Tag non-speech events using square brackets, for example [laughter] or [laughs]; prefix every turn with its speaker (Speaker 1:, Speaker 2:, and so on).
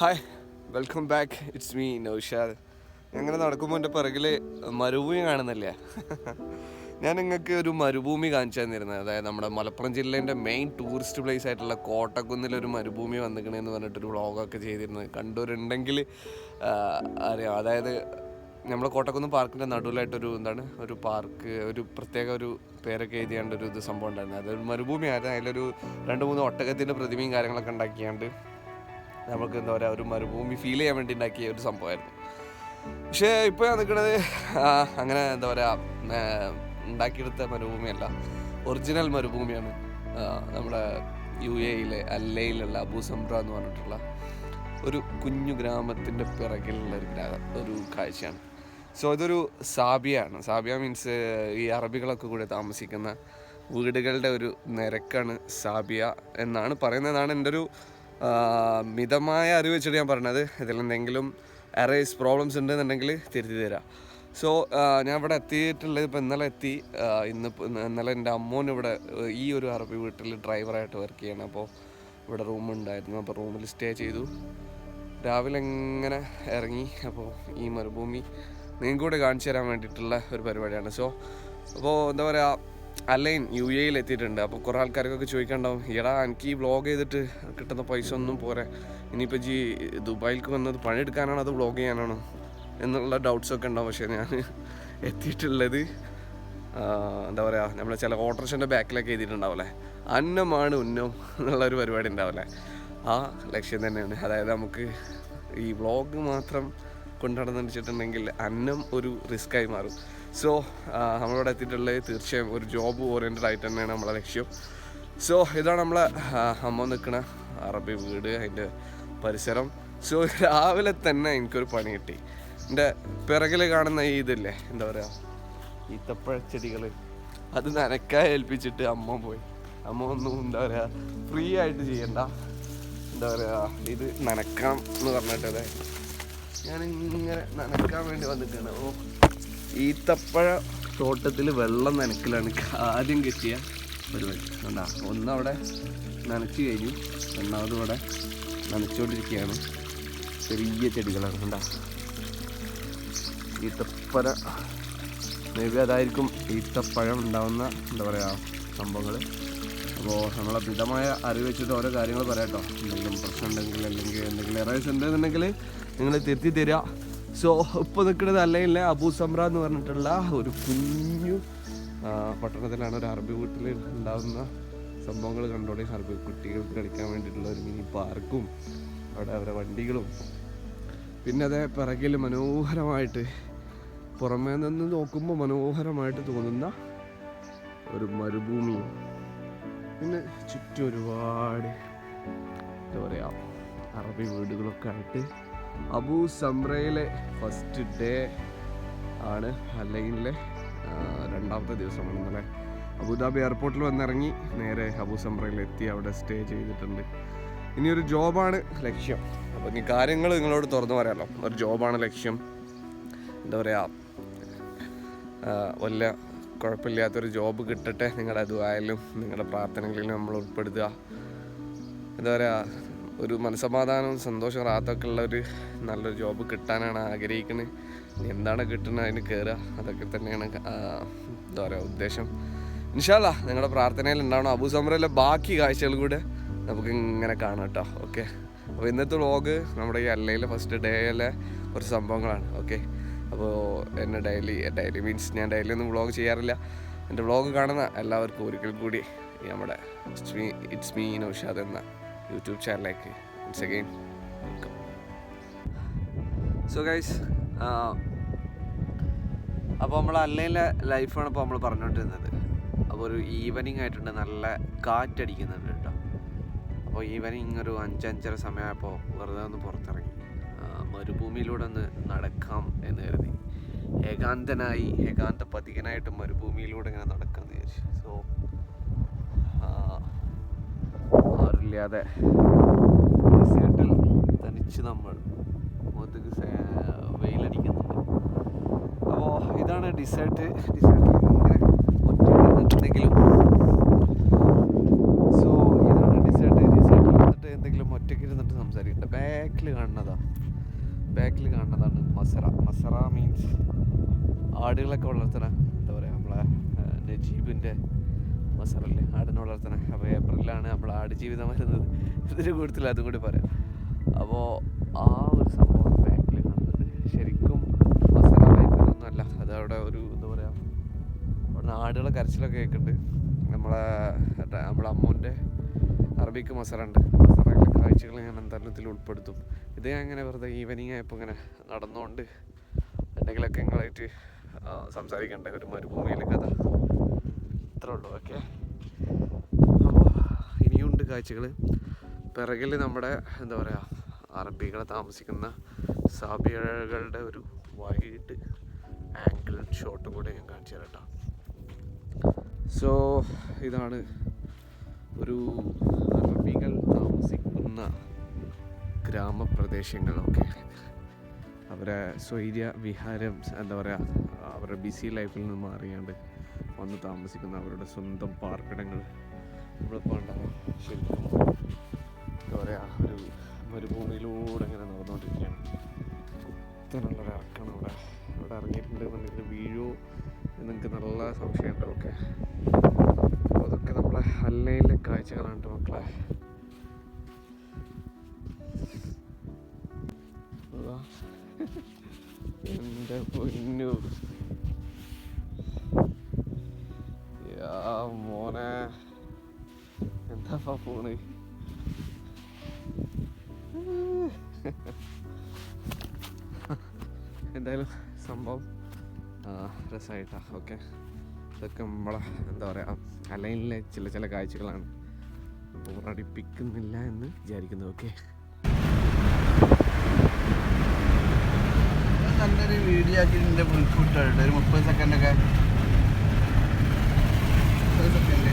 Speaker 1: Hi welcome back it's me Naushad അങ്ങനെ നടക്കുമ്പോൾ എന്റെ പിറകിൽ മരുഭൂമി കാണുന്നില്ലേ? [laughs] ഞാൻ നിങ്ങൾക്ക് ഒരു മരുഭൂമി കാണിച്ചു തന്നിരുന്നത് അതായത് നമ്മുടെ മലപ്പുറം ജില്ലേന്റെ മെയിൻ ടൂറിസ്റ്റ് പ്ലേസ് ആയിട്ടുള്ള കോട്ടക്കുന്നിൽ ഒരു മരുഭൂമി വന്നിക്കണേന്ന് പറഞ്ഞിട്ടൊരു വ്ളോഗൊക്കെ ചെയ്തിരുന്നത് കണ്ടവരുണ്ടെങ്കിൽ അറിയാം. അതായത് നമ്മുടെ കോട്ടക്കുന്ന് പാർക്കിന്റെ നടുവിലായിട്ടൊരു എന്താണ് ഒരു പാർക്ക് ഒരു പ്രത്യേക ഒരു പേരൊക്കെ എഴുതിയാണ്ട് ഒരു ഇത് സംഭവം ഉണ്ടായിരുന്നു. അതൊരു മരുഭൂമി ആയിരുന്നു. അതിലൊരു രണ്ട് മൂന്ന് ഒട്ടകത്തിന്റെ പ്രതിമയും കാര്യങ്ങളൊക്കെ ഉണ്ടാക്കിയാണ്ട് നമുക്ക് എന്താ പറയുക ഒരു മരുഭൂമി ഫീൽ ചെയ്യാൻ വേണ്ടി ഉണ്ടാക്കിയ ഒരു സംഭവമായിരുന്നു. പക്ഷേ ഇപ്പോൾ ഞാൻ നിൽക്കുന്നത് അങ്ങനെ എന്താ പറയുക ഉണ്ടാക്കിയെടുത്ത മരുഭൂമിയല്ല. ഒറിജിനൽ മരുഭൂമിയാണ് നമ്മുടെ യു എയിലെ അല്ലയിലുള്ള അബൂസംബ്ര എന്ന് പറഞ്ഞിട്ടുള്ള ഒരു കുഞ്ഞു ഗ്രാമത്തിന്റെ പിറകിലുള്ള ഒരു ഒരു കാഴ്ചയാണ്. സോ ഇതൊരു സാബിയാണ്. സാബിയ മീൻസ് ഈ അറബികളൊക്കെ കൂടെ താമസിക്കുന്ന വീടുകളുടെ ഒരു നിരക്കാണ് സാബിയ എന്നാണ് പറയുന്നതാണ് എന്റെ ഒരു മിതമായ അറിവ് വെച്ചിട്ട് ഞാൻ പറഞ്ഞത് ഇതിലെന്തെങ്കിലും അറേസ് പ്രോബ്ലംസ് ഉണ്ടെന്നുണ്ടെങ്കിൽ തിരുത്തി തരാം. സോ ഞാൻ ഇവിടെ എത്തിയിട്ടുള്ളത് ഇപ്പോൾ ഇന്നലെ എത്തി. ഇന്ന് ഇന്നലെ എന്റെ അമ്മോൻ ഇവിടെ ഈ ഒരു അറബി വീട്ടിൽ ഡ്രൈവറായിട്ട് വർക്ക് ചെയ്യണം. അപ്പോൾ ഇവിടെ റൂം ഉണ്ടായിരുന്നു. അപ്പോൾ റൂമിൽ സ്റ്റേ ചെയ്തു. രാവിലെ ഇങ്ങനെ ഇറങ്ങി. അപ്പോൾ ഈ മരുഭൂമി നിങ്ങൾക്ക് കൂടെ കാണിച്ചു തരാൻ വേണ്ടിയിട്ടുള്ള ഒരു പരിപാടിയാണ്. സോ അപ്പോൾ എന്താ പറയുക അലൈൻ യു എയിൽ എത്തിയിട്ടുണ്ട്. അപ്പോൾ കുറേ ആൾക്കാർക്കൊക്കെ ചോദിക്കണ്ടാവും എടാ എനിക്ക് ഈ വ്ളോഗ് ചെയ്തിട്ട് കിട്ടുന്ന പൈസ ഒന്നും പോരെ. ഇനിയിപ്പോൾ ജി ദുബായിലേക്ക് വന്നത് പണിയെടുക്കാനാണോ അത് വ്ളോഗ് ചെയ്യാനാണോ? എന്നുള്ള ഡൗട്ട്സൊക്കെ ഉണ്ടാവും. പക്ഷേ ഞാൻ എത്തിയിട്ടുള്ളത് എന്താ പറയുക നമ്മൾ ചില ഓട്ടോറിക്ഷന്റെ ബാക്കിലൊക്കെ എഴുതിയിട്ടുണ്ടാവില്ലേ അന്നമാണ് ഉന്നം എന്നുള്ളൊരു പരിപാടി ഉണ്ടാവില്ലേ ആ ലക്ഷ്യം തന്നെയാണ്. അതായത് നമുക്ക് ഈ വ്ളോഗ് മാത്രം കൊണ്ടുനടന്നിട്ടുണ്ടെങ്കിൽ അന്നം ഒരു റിസ്ക്കായി മാറും. സോ നമ്മളിവിടെ എത്തിയിട്ടുള്ളത് തീർച്ചയായും ഒരു ജോബ് ഓറിയന്റഡ് ആയിട്ട് തന്നെയാണ് നമ്മളെ ലക്ഷ്യം. സോ ഇതാണ് നമ്മളെ അമ്മ നിൽക്കുന്ന അറബി വീട് അതിന്റെ പരിസരം. സോ രാവിലെ തന്നെ എനിക്കൊരു പണി കിട്ടി. എന്റെ പിറകിൽ കാണുന്ന ഈ ഇതില്ലേ എന്താ പറയുക ഈത്തപ്പഴ ചെടികൾ അത് നനക്കായി ഏൽപ്പിച്ചിട്ട് അമ്മ പോയി. അമ്മ ഒന്നും എന്താ പറയുക ഫ്രീ ആയിട്ട് ചെയ്യണ്ട. എന്താ പറയുക ഇത് നനക്കാം എന്ന് പറഞ്ഞിട്ടത് ഞാൻ ഇങ്ങനെ നനക്കാൻ വേണ്ടി വന്നിട്ടാണ്. ഓ ഈത്തപ്പഴ തോട്ടത്തിൽ വെള്ളം നനക്കലാണ് ആദ്യം കിട്ടിയ പരിപാടി. കണ്ടാ ഒന്നവിടെ നനച്ചു കഴിഞ്ഞു. രണ്ടാമത് ഇവിടെ നനച്ചുകൊണ്ടിരിക്കുകയാണ് ചെറിയ ചെടികളാണ്. കണ്ടാ ഈത്തപ്പഴ. മേ ബി അതായിരിക്കും ഈത്തപ്പഴം ഉണ്ടാവുന്ന എന്താ പറയുക സംഭവങ്ങൾ അപ്പോൾ നമ്മളെ മിതമായ അറിവ് വെച്ചിട്ട് ഓരോ കാര്യങ്ങൾ പറയാം കേട്ടോ എന്തെങ്കിലും പ്രശ്നം ഉണ്ടെങ്കിൽ അല്ലെങ്കിൽ എന്തെങ്കിലും എറേഴ്സ് ഉണ്ടെന്നുണ്ടെങ്കിൽ നിങ്ങൾ തിരുത്തി തരിക സോ ഇപ്പോൾ നിൽക്കുന്നത് അല്ലെങ്കിൽ അബൂ സംറ എന്ന് പറഞ്ഞിട്ടുള്ള ഒരു കുഞ്ഞു പട്ടണത്തിലാണ് ഒരു അറബി വീട്ടിൽ ഉണ്ടാകുന്ന സംഭവങ്ങൾ കണ്ടോടെ അറബി കുട്ടികൾക്ക് കളിക്കാൻ വേണ്ടിയിട്ടുള്ള ഒരു മിനി പാർക്കും അവിടെ അവരെ വണ്ടികളും. പിന്നെ അതേ പിറകിൽ മനോഹരമായിട്ട് പുറമേ നിന്ന് നോക്കുമ്പോൾ മനോഹരമായിട്ട് തോന്നുന്ന ഒരു മരുഭൂമി. പിന്നെ ചുറ്റും ഒരുപാട് എന്താ പറയുക അറബി വീടുകളൊക്കെ ആയിട്ട് അബൂ സംറയിലെ ഫസ്റ്റ് ഡേ ആണ് അല്ലെങ്കിലെ രണ്ടാമത്തെ ദിവസമാണ് ഇന്നലെ. അബുദാബി എയർപോർട്ടിൽ വന്നിറങ്ങി നേരെ അബു സംറയിൽ എത്തി അവിടെ സ്റ്റേ ചെയ്തിട്ടുണ്ട്. ഇനി ഒരു ജോബാണ് ലക്ഷ്യം. അപ്പോൾ ഇനി കാര്യങ്ങൾ നിങ്ങളോട് തുറന്നു പറയാമല്ലോ ഒരു ജോബാണ് ലക്ഷ്യം. എന്താ പറയുക വല്ല കുഴപ്പമില്ലാത്തൊരു ജോബ് കിട്ടട്ടെ നിങ്ങളുടെ അതുവായാലും നിങ്ങളുടെ പ്രാർത്ഥനകളിലും നമ്മൾ ഉൾപ്പെടുത്തുക. എന്താ പറയുക ഒരു മനസമാധാനവും സന്തോഷവും റാത്തൊക്കെ ഉള്ള ഒരു നല്ലൊരു ജോബ് കിട്ടാനാണ് ആഗ്രഹിക്കുന്നത് എന്താണ് കിട്ടുന്നത് അതിന് കയറുക അതൊക്കെ തന്നെയാണ് എന്താ പറയുക ഉദ്ദേശം. ഇൻഷാല്ല നിങ്ങളുടെ പ്രാർത്ഥനയിൽ ഉണ്ടാവണം. അബു സമരയിലെ ബാക്കി കാഴ്ചകൾ കൂടെ നമുക്ക് ഇങ്ങനെ കാണാം കേട്ടോ. ഓക്കെ? അപ്പോൾ ഇന്നത്തെ വ്ളോഗ് നമ്മുടെ ഈ അല്ലയിലെ ഫസ്റ്റ് ഡേയിലെ കുറച്ച് സംഭവങ്ങളാണ്. ഓക്കെ? അപ്പോൾ എന്നെ ഡെയിലി ഡെയിലി മീൻസ് ഞാൻ ഡെയിലി ഒന്നും വ്ളോഗ് ചെയ്യാറില്ല. എന്റെ വ്ളോഗ് കാണുന്ന എല്ലാവർക്കും ഒരിക്കൽ കൂടി നമ്മുടെ ഇറ്റ്സ് മീ ഇറ്റ്സ് മീ എന്ന യൂട്യൂബ് ചാനലിലേക്ക് it's again welcome so guys അപ്പോൾ നമ്മൾ അല്ലയിലെ ലൈഫാണ് ഇപ്പോൾ നമ്മൾ പറഞ്ഞുകൊണ്ടിരുന്നത് അപ്പോൾ ഒരു ഈവനിങ് ആയിട്ടുണ്ട് നല്ല കാറ്റടിക്കുന്നുണ്ട് കേട്ടോ. അപ്പോൾ ഈവനിങ് ഒരു അഞ്ചഞ്ചര സമയമായപ്പോൾ വെറുതെ ഒന്ന് പുറത്തിറങ്ങി. മരുഭൂമിയിലൂടെ ഒന്ന് നടക്കാം എന്ന് കരുതി. ഏകാന്തനായി ഏകാന്ത പതികനായിട്ട് മരുഭൂമിയിലൂടെ ഇങ്ങനെ നടക്കാമെന്ന് വിചാരിച്ചു. സോ ആരില്ലാതെ ഡെസേർട്ടിൽ തനിച്ച് നമ്മൾ മുഖത്തേക്ക് വെയിലടിക്കുന്നുണ്ട്. അപ്പോൾ ഇതാണ് ഡിസേർട്ട് സോ ഇതാണ് ഡിസേർട്ട് എന്തെങ്കിലും ബാക്കിൽ ബാക്കിൽ മസറ. മസറ മീൻസ് ആടുകളൊക്കെ വളർത്തണ എന്താ പറയുക നമ്മളെ നജീബിന്റെ മസറല്ലേ ആടിനെ വളർത്തണ. അപ്പോൾ ഏപ്രിലാണ് നമ്മൾ ആട് ജീവിതം വരുന്നത്. ഇതിന്റെ കൂടുതൽ അതും കൂടി പറയാം. അപ്പോൾ ആ ഒരു സംഭവം ബാക്കിൽ കണ്ടിട്ട് ശരിക്കും മസറ ലൈഫിലൊന്നും അല്ല. അത് അവിടെ ഒരു എന്താ പറയുക അവിടെ ആടുകളെ കരച്ചിലൊക്കെ കേൾക്കുന്നുണ്ട് നമ്മളെ നമ്മളെ അമ്മൂന്റെ അറബിക്ക് മസാല ഉണ്ട് മസറയിലെ കാഴ്ചകൾ ഞാൻ എന്തായാലും ഉൾപ്പെടുത്തും. ഇത് ഞാൻ ഇങ്ങനെ വെറുതെ ഈവനിങ് ആയപ്പോൾ ഇങ്ങനെ നടന്നുകൊണ്ട് എന്തെങ്കിലുമൊക്കെ നിങ്ങളായിട്ട് സംസാരിക്കേണ്ട? ഒരു മരുഭൂമിയിലെ കഥ. ഉള്ളൂ. ഓക്കെ. അപ്പോൾ ഇനിയുണ്ട് കാഴ്ചകൾ പിറകിൽ നമ്മുടെ എന്താ പറയുക അറബികളെ താമസിക്കുന്ന സാബികളുടെ ഒരു വൈഡ് ആംഗിൾ ഷോട്ടും കൂടെ ഞാൻ കാണിച്ചു തരാം സോ ഇതാണ് ഒരു അറബികൾ താമസിക്കുന്ന ഗ്രാമപ്രദേശങ്ങളൊക്കെ അവരെ സ്വൈര്യ വിഹാരം എന്താ പറയുക അവരുടെ ബിസി ലൈഫിൽ നിന്ന് മാറിയാണ്ട് വന്ന് താമസിക്കുന്ന അവരുടെ സ്വന്തം പാർപ്പിടങ്ങൾ ഇവിടെ ഉണ്ടാവും ശരിക്കും എന്താ പറയുക ഒരു മരുഭൂമിയിലൂടെ ഇങ്ങനെ നടന്നുകൊണ്ടിരിക്കുകയാണ്. കുത്തനുള്ളൊരു ഇറക്കണം അവിടെ അവിടെ ഇറങ്ങിയിട്ടുണ്ടെന്നുണ്ടെങ്കിൽ വീഴോ എന്ന് നിങ്ങൾക്ക് നല്ല സംശയമുണ്ട് ഓക്കെ അപ്പോൾ അതൊക്കെ നമ്മളെ അല്ലയിലെ കാഴ്ചകളാണ് മക്കളെ. എന്റെ പൊന്നു. എന്താ ഫോണ് [laughs] എന്തായാലും സംഭവം രസമായിട്ടാണ് ഓക്കെ. ഇതൊക്കെ നമ്മളെ എന്താ പറയുക അലൈനിലെ ചില ചില കാഴ്ചകളാണ്. ബോറടിപ്പിക്കുന്നില്ല എന്ന് വിചാരിക്കുന്നു ഓക്കെ.
Speaker 2: നല്ലൊരു വീഡിയോ ആക്കി വിളിച്ചു വിട്ടോ ഒരു മുപ്പത് സെക്കൻഡൊക്കെ മുപ്പത് സെക്കൻഡ്